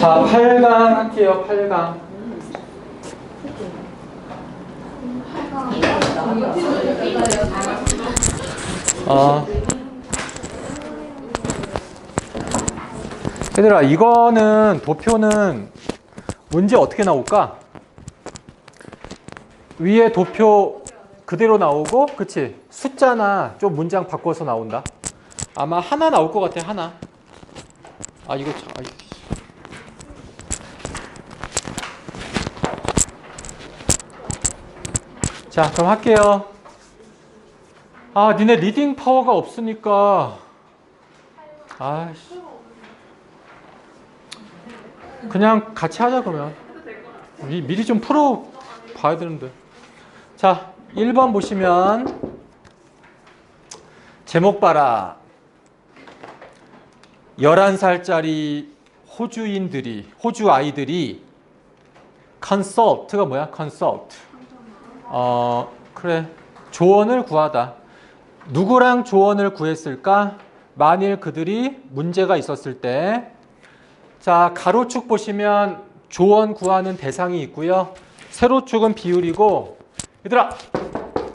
자, 8강 할게요, 8강. 어. 얘들아, 이거는 도표는 문제 어떻게 나올까? 위에 도표 그대로 나오고, 그치? 숫자나 좀 문장 바꿔서 나온다. 아마 하나 나올 것 같아, 하나. 아, 이거 참, 아이. 자, 그럼 할게요. 아, 니네 리딩 파워가 없으니까. 아이씨. 그냥 같이 하자, 그러면. 미, 미리 좀 풀어 봐야 되는데. 자, 1번 보시면. 제목 봐라. 11살짜리 호주인들이, 호주 아이들이 컨설트가 뭐야? 컨설트. 어, 그래. 조언을 구하다. 누구랑 조언을 구했을까? 만일 그들이 문제가 있었을 때. 자, 가로축 보시면 조언 구하는 대상이 있고요. 세로축은 비율이고. 얘들아,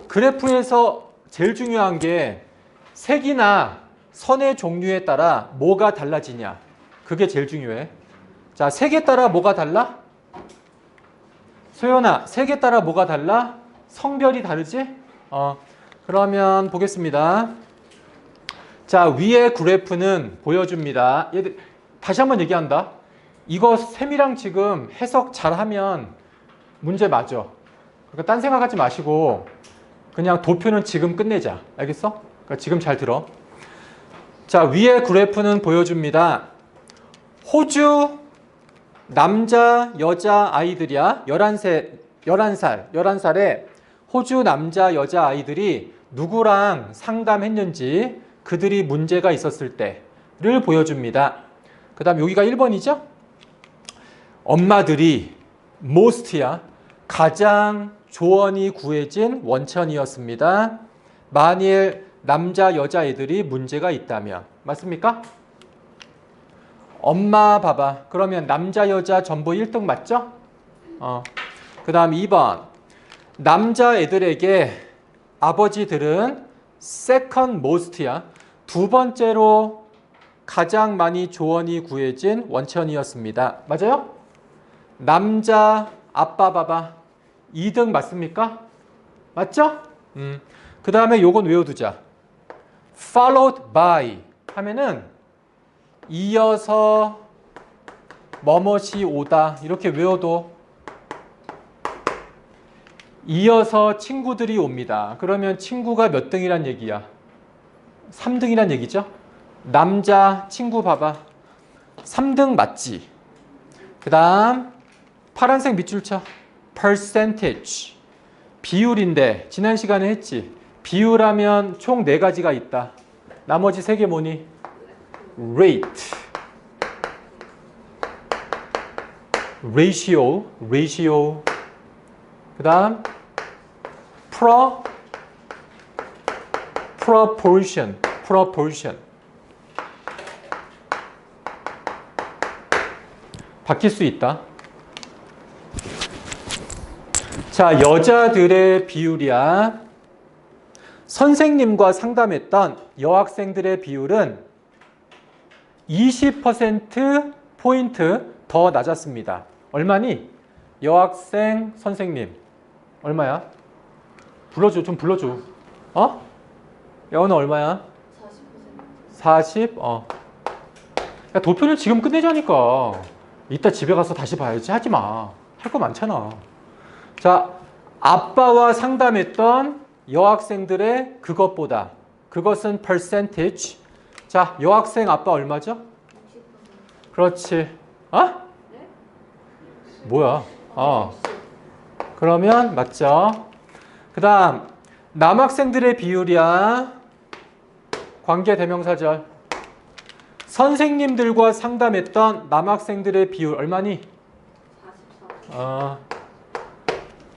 그래프에서 제일 중요한 게 색이나 선의 종류에 따라 뭐가 달라지냐. 그게 제일 중요해. 자, 색에 따라 뭐가 달라? 소연아, 색에 따라 뭐가 달라? 성별이 다르지? 어, 그러면 보겠습니다. 자, 위에 그래프는 보여줍니다. 얘들, 다시 한번 얘기한다. 이거 셈이랑 지금 해석 잘하면 문제 맞아. 그러니까 딴 생각하지 마시고 그냥 도표는 지금 끝내자. 알겠어? 그러니까 지금 잘 들어. 자, 위에 그래프는 보여줍니다. 호주 남자, 여자 아이들이야. 11세, 11살, 11살에 호주 남자, 여자 아이들이 누구랑 상담했는지 그들이 문제가 있었을 때를 보여줍니다. 그 다음 여기가 1번이죠? 엄마들이 most야. 가장 조언이 구해진 원천이었습니다. 만일 남자, 여자애들이 문제가 있다면. 맞습니까? 엄마 봐봐. 그러면 남자, 여자 전부 1등 맞죠? 어. 그 다음 2번. 남자애들에게 아버지들은 second most야. 두 번째로 가장 많이 조언이 구해진 원천이었습니다. 맞아요? 남자 아빠 봐봐. 2등 맞습니까? 맞죠? 음. 그 다음에 요건 외워두자. followed by 하면은 이어서 뭐뭇이 오다 이렇게 외워도 이어서 친구들이 옵니다. 그러면 친구가 몇 등이란 얘기야? 3등이란 얘기죠? 남자 친구 봐봐. 3등 맞지? 그 다음 파란색 밑줄 쳐. percentage. 비율인데 지난 시간에 했지. 비율하면 총네 가지가 있다. 나머지 세개 뭐니? rate. ratio, ratio. 그 다음 pro proportion, proportion. 바뀔 수 있다. 자, 여자들의 비율이야. 선생님과 상담했던 여학생들의 비율은 20% 포인트 더 낮았습니다. 얼마니? 여학생, 선생님. 얼마야? 불러줘, 좀 불러줘. 어? 여는 얼마야? 40? 어. 야, 도표는 지금 끝내자니까. 이따 집에 가서 다시 봐야지. 하지 마. 할 거 많잖아. 자, 아빠와 상담했던 여학생들의 그것보다 그것은 percentage. 자, 여학생 아빠 얼마죠? 그렇지. 어? 뭐야? 어. 그러면 맞죠? 그 다음 남학생들의 비율이야. 관계 대명사절. 선생님들과 상담했던 남학생들의 비율 얼마니? 어.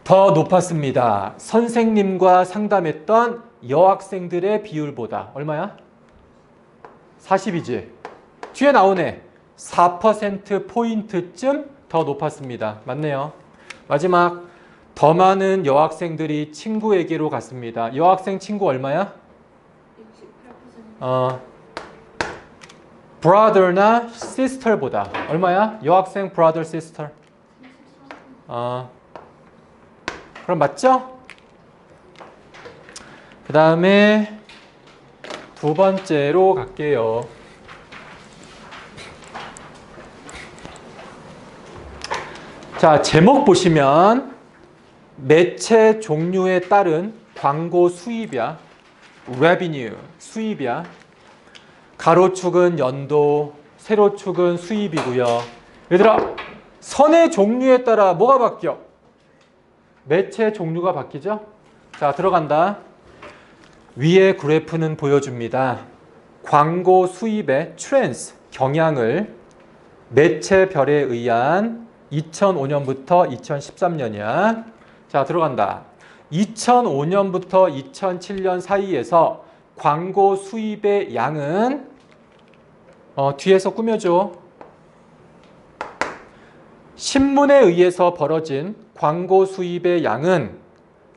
더 높았습니다. 선생님과 상담했던 여학생들의 비율보다 얼마야? 40이지. 뒤에 나오네. 4%포인트쯤 더 높았습니다. 맞네요. 마지막, 더 많은 여학생들이 친구에게로 갔습니다. 여학생 친구 얼마야? 68% 어, brother나 sister보다 얼마야? 여학생 brother sister. 어, 그럼 맞죠? 그 다음에 두 번째로 갈게요. 자, 제목 보시면 매체 종류에 따른 광고 수입이야. revenue, 수입이야. 가로축은 연도, 세로축은 수입이고요. 얘들아, 선의 종류에 따라 뭐가 바뀌어? 매체 종류가 바뀌죠? 자, 들어간다. 위의 그래프는 보여줍니다. 광고 수입의 트렌스, 경향을 매체별에 의한 2005년부터 2013년이야. 자, 들어간다. 2005년부터 2007년 사이에서 광고 수입의 양은 어, 뒤에서 꾸며줘. 신문에 의해서 벌어진 광고 수입의 양은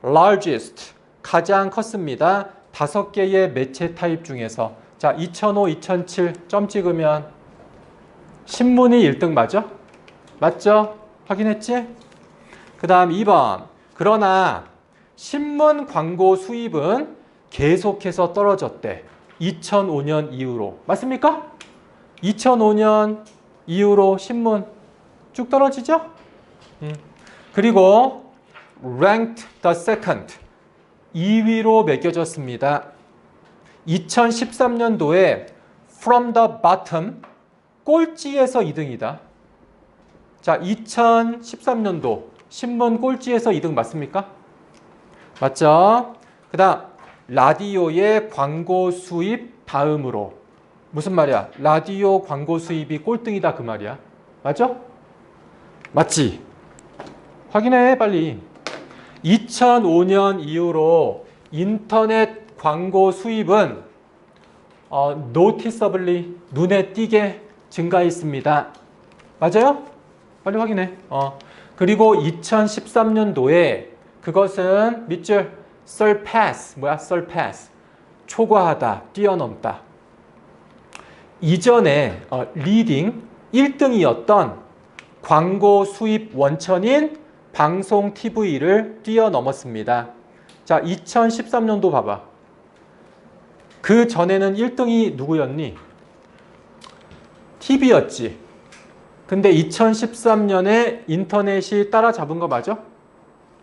largest 가장 컸습니다. 다섯 개의 매체 타입 중에서 자 2005, 2007 점 찍으면 신문이 1등 맞아? 맞죠? 확인했지? 그 다음 2번 그러나 신문 광고 수입은 계속해서 떨어졌대. 2005년 이후로. 맞습니까? 2005년 이후로 신문 쭉 떨어지죠? 음. 그리고 ranked the second 2위로 매겨졌습니다. 2013년도에 from the bottom 꼴찌에서 2등이다. 자, 2013년도 신문 꼴찌에서 2등 맞습니까? 맞죠? 그 다음, 라디오의 광고 수입 다음으로. 무슨 말이야? 라디오 광고 수입이 꼴등이다 그 말이야. 맞죠? 맞지? 확인해, 빨리. 2005년 이후로 인터넷 광고 수입은 어, noticeably 눈에 띄게 증가했습니다. 맞아요? 빨리 확인해. 어. 그리고 2013년도에 그것은 밑줄 surpass 뭐야? surpass 초과하다, 뛰어넘다. 이전에 어, 리딩 1등이었던 광고 수입 원천인 방송 TV를 뛰어넘었습니다. 자, 2013년도 봐봐. 그 전에는 1등이 누구였니? TV였지. 근데 2013년에 인터넷이 따라잡은 거 맞아?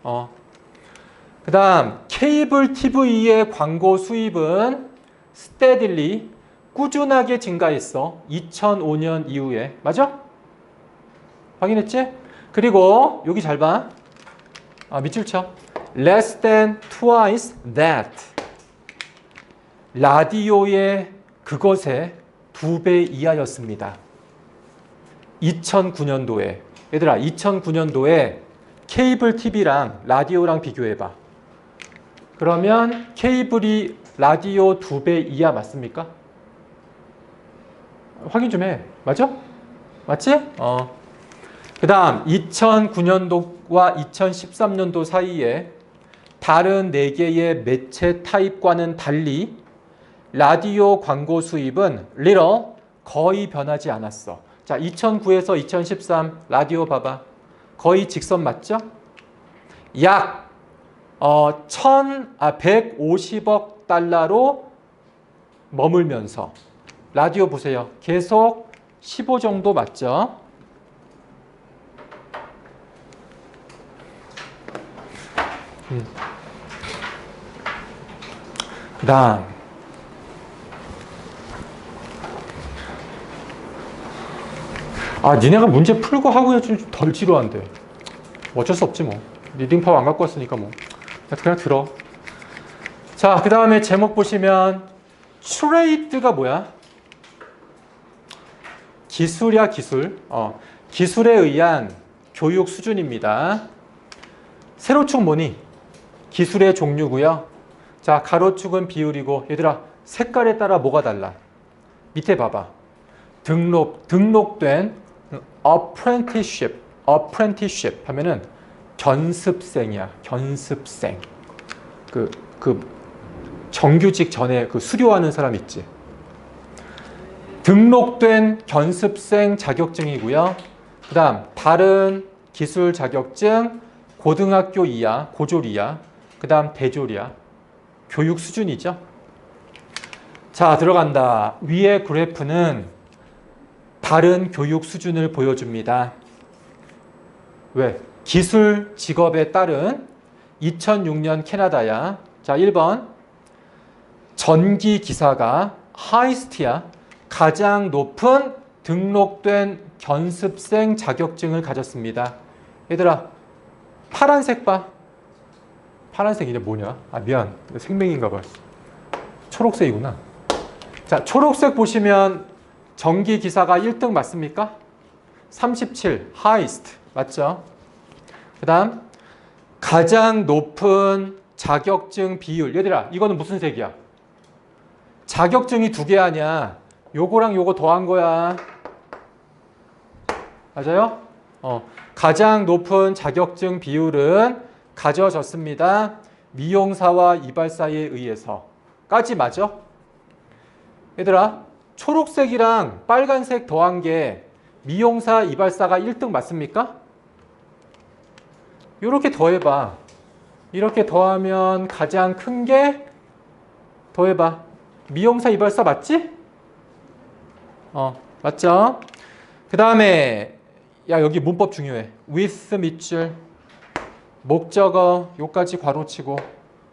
어. 그 다음, 케이블 TV의 광고 수입은 steadily, 꾸준하게 증가했어. 2005년 이후에. 맞아? 확인했지? 그리고, 여기 잘 봐. 아, 밑줄 쳐. less than twice that. 라디오의 그것의 두 배 이하였습니다. 2009년도에 얘들아 2009년도에 케이블 TV랑 라디오랑 비교해봐. 그러면 케이블이 라디오 두 배 이하 맞습니까? 확인 좀 해. 맞아? 맞지? 어. 그 다음 2009년도와 2013년도 사이에 다른 4개의 매체 타입과는 달리 라디오 광고 수입은 little 거의 변하지 않았어. 자, 2009에서 2013 라디오 봐봐. 거의 직선 맞죠? 약 어, 1000, 아, 150억 달러로 머물면서 라디오 보세요. 계속 15 정도 맞죠? 음. 그 다음 아, 니네가 문제 풀고 하고 해주면 좀 덜 지루한데. 어쩔 수 없지 뭐. 리딩 파워 안 갖고 왔으니까 뭐. 그냥 들어. 자, 그 다음에 제목 보시면 트레이드가 뭐야? 기술이야, 기술. 어, 기술에 의한 교육 수준입니다. 세로축 뭐니? 기술의 종류고요. 자, 가로축은 비율이고 얘들아, 색깔에 따라 뭐가 달라? 밑에 봐봐. 등록 등록된 apprenticeship apprenticeship 하면은 견습생이야 견습생. 그 그 정규직 전에 그 수료하는 사람 있지. 등록된 견습생 자격증이고요. 그 다음 다른 기술 자격증 고등학교 이하 고졸 이하 그다음 대졸이야 교육 수준이죠. 자 들어간다. 위의 그래프는 다른 교육 수준을 보여줍니다. 왜? 기술 직업에 따른 2006년 캐나다야. 자, 1번. 전기 기사가 하이스트야. 가장 높은 등록된 견습생 자격증을 가졌습니다. 얘들아, 파란색 봐. 파란색 이게 뭐냐? 아, 미안. 생명인가 봐. 초록색이구나. 자, 초록색 보시면 전기 기사가 1등 맞습니까? 37 highest 맞죠? 그 다음 가장 높은 자격증 비율 얘들아 이거는 무슨 색이야? 자격증이 두 개 아니야. 요거랑 요거 더한 거야. 맞아요? 어, 가장 높은 자격증 비율은 가져졌습니다. 미용사와 이발사에 의해서 까지 맞아? 얘들아 초록색이랑 빨간색 더한 게 미용사, 이발사가 1등 맞습니까? 이렇게 더해봐. 이렇게 더하면 가장 큰 게 더해봐. 미용사, 이발사 맞지? 어, 맞죠? 그 다음에 야 여기 문법 중요해. with 밑줄 목적어 요까지 괄호치고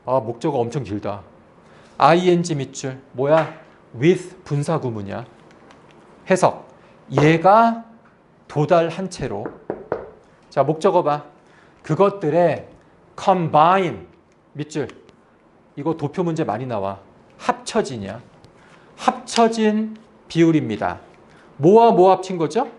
아 목적어 엄청 길다. ing 밑줄 뭐야? With 분사 구문이야. 해석. 얘가 도달한 채로. 자, 목적어 봐. 그것들의 combine 밑줄. 이거 도표 문제 많이 나와. 합쳐진이야. 합쳐진 비율입니다. 뭐와 뭐 합친 거죠?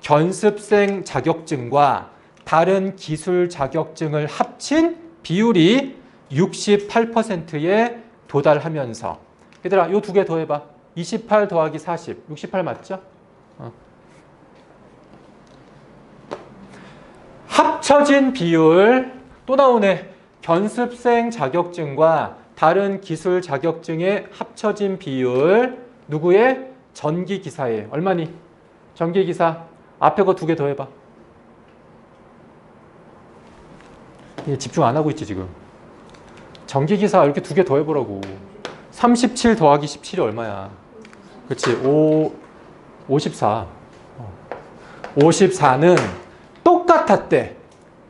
견습생 자격증과 다른 기술 자격증을 합친 비율이 68%에 도달하면서 얘들아, 요 두 개 더해봐. 28 더하기 40. 68 맞죠? 어. 합쳐진 비율 또 나오네. 견습생 자격증과 다른 기술 자격증의 합쳐진 비율 누구의? 전기 기사의 얼마니? 전기 기사 앞에 거 두 개 더해봐. 얘 집중 안 하고 있지 지금. 전기 기사 이렇게 두 개 더해보라고. 37 더하기 17이 얼마야? 그렇지. 5 54. 어. 54는 똑같았대.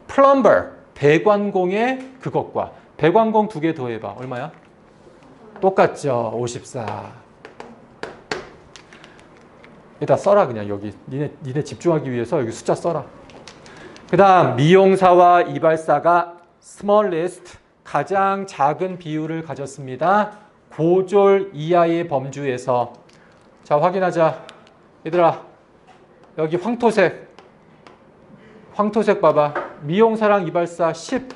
플럼버 배관공의 그것과 배관공 두 개 더해 봐. 얼마야? 똑같죠. 54. 일단 써라 그냥 여기 니네 니네 집중하기 위해서 여기 숫자 써라. 그다음 미용사와 이발사가 smallest 가장 작은 비율을 가졌습니다. 고졸 이하의 범주에서 자 확인하자. 얘들아 여기 황토색. 황토색 봐봐. 미용사랑 이발사 10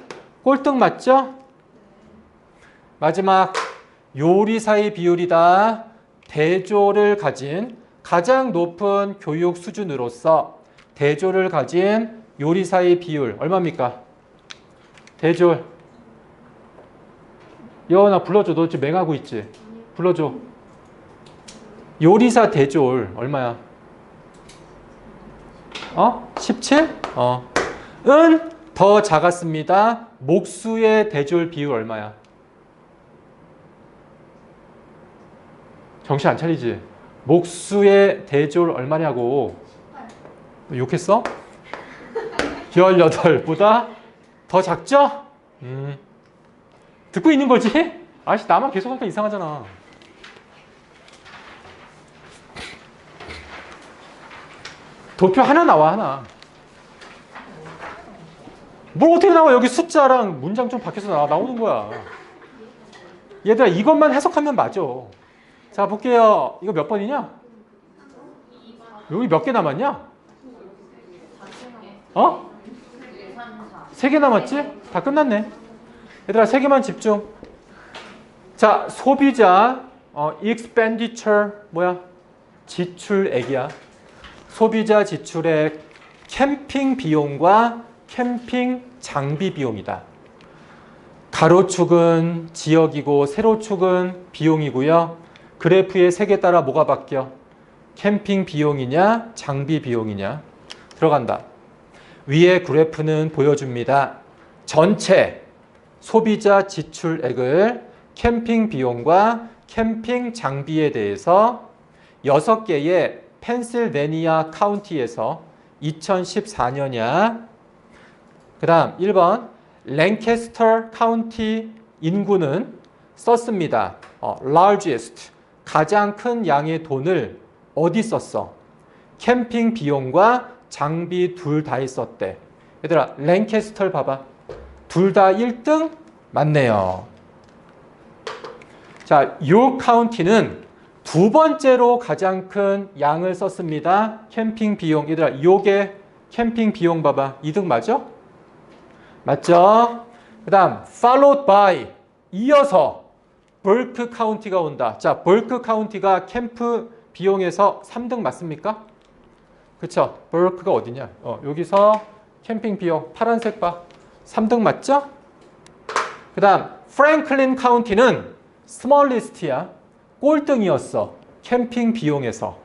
꼴등 맞죠? 마지막. 요리사의 비율이다. 대졸을 가진 가장 높은 교육 수준으로서 대졸을 가진 요리사의 비율 얼마입니까? 대졸 여원아 불러줘. 너 지금 맹하고 있지? 불러줘. 요리사 대졸 얼마야? 어? 17? 어. 은 더 작았습니다. 목수의 대졸 비율 얼마야? 정신 안 차리지? 목수의 대졸 얼마냐고. 너 욕했어? 18보다 더 작죠? 음. 듣고 있는 거지? 아씨 나만 계속 하니까 이상하잖아. 도표 하나 나와 하나. 뭘 어떻게 나와 여기 숫자랑 문장 좀 밖에서 나와 나오는 거야. 얘들아 이것만 해석하면 맞아. 자 볼게요. 이거 몇 번이냐? 여기 몇 개 남았냐? 어? 세 개 남았지? 다 끝났네. 얘들아 세 개만 집중. 자 소비자 어, expenditure 뭐야? 지출액이야. 소비자 지출액 캠핑 비용과 캠핑 장비 비용이다. 가로축은 지역이고 세로축은 비용이고요. 그래프의 색에 따라 뭐가 바뀌어? 캠핑 비용이냐, 장비 비용이냐. 들어간다. 위에 그래프는 보여줍니다. 전체 소비자 지출액을 캠핑 비용과 캠핑 장비에 대해서 6개의 펜실베니아 카운티에서 2014년이야. 그 다음 1번 랭캐스터 카운티 인구는 썼습니다. 어, largest 가장 큰 양의 돈을 어디 썼어? 캠핑 비용과 장비 둘 다 있었대. 얘들아 랭캐스터 봐봐. 둘 다 1등 맞네요. 자, 요 카운티는 두 번째로 가장 큰 양을 썼습니다. 캠핑 비용. 얘들아, 요게 캠핑 비용 봐봐. 2등 맞죠? 맞죠? 그 다음, followed by. 이어서 벌크 카운티가 온다. 자, 벌크 카운티가 캠프 비용에서 3등 맞습니까? 그쵸? 벌크가 어디냐? 어, 여기서 캠핑 비용 파란색 봐. 3등 맞죠? 그 다음, 프랭클린 카운티는 스몰리스트야. 꼴등이었어. 캠핑 비용에서.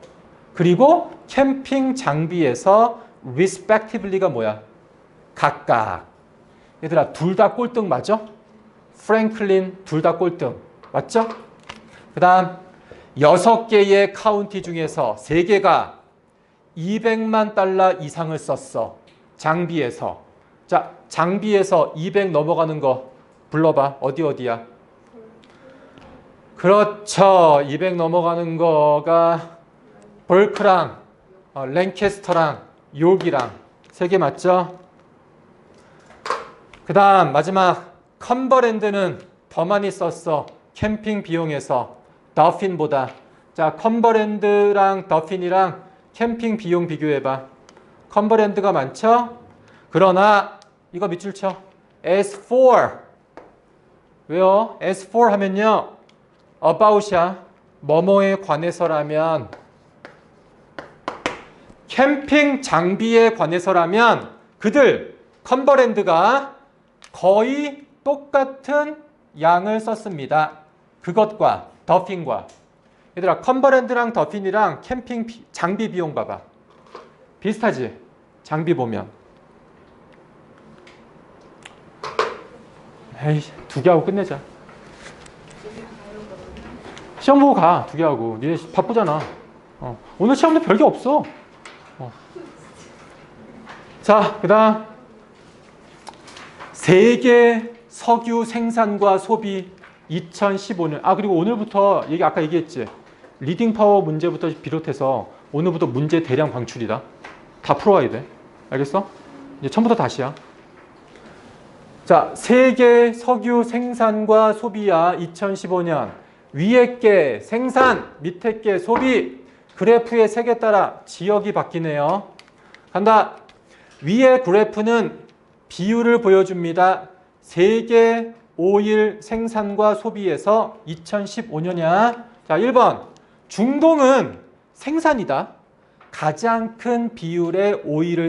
그리고 캠핑 장비에서 respectively가 뭐야? 각각. 얘들아, 둘 다 꼴등 맞아? 프랭클린 둘 다 꼴등. 맞죠? 그 다음, 여섯 개의 카운티 중에서 세 개가 200만 달러 이상을 썼어. 장비에서. 자, 장비에서 200 넘어가는 거 불러봐. 어디 어디야? 그렇죠. 200 넘어가는 거가 벌크랑 어, 랭캐스터랑 욕이랑 세 개 맞죠? 그 다음 마지막 컴버랜드는 더 많이 썼어. 캠핑 비용에서 더핀보다. 자, 컴버랜드랑 더핀이랑 캠핑 비용 비교해봐. 컴버랜드가 많죠? 그러나 이거 밑줄 쳐. S4 왜요? S4 하면요. about이야. 뭐뭐에 관해서라면 캠핑 장비에 관해서라면 그들 컨버랜드가 거의 똑같은 양을 썼습니다. 그것과 더핀과 얘들아 컨버랜드랑 더핀이랑 캠핑 비- 장비 비용 봐봐. 비슷하지? 장비 보면 에이 두 개 하고 끝내자. 시험 보고 가. 두 개 하고. 니네 바쁘잖아. 어. 오늘 시험도 별게 없어. 어. 자, 그 다음. 세계 석유 생산과 소비 2015년. 아, 그리고 오늘부터, 얘기 아까 얘기했지. 리딩 파워 문제부터 비롯해서 오늘부터 문제 대량 방출이다. 다 풀어와야 돼. 알겠어? 이제 처음부터 다시야. 자, 세계 석유 생산과 소비야 2015년. 위에 게 생산, 밑에 게 소비. 그래프의 색에 따라 지역이 바뀌네요. 간다. 위에 그래프는 비율을 보여줍니다. 세계 오일 생산과 소비에서 2015년이야. 자, 1번. 중동은 생산이다. 가장 큰 비율의 오일을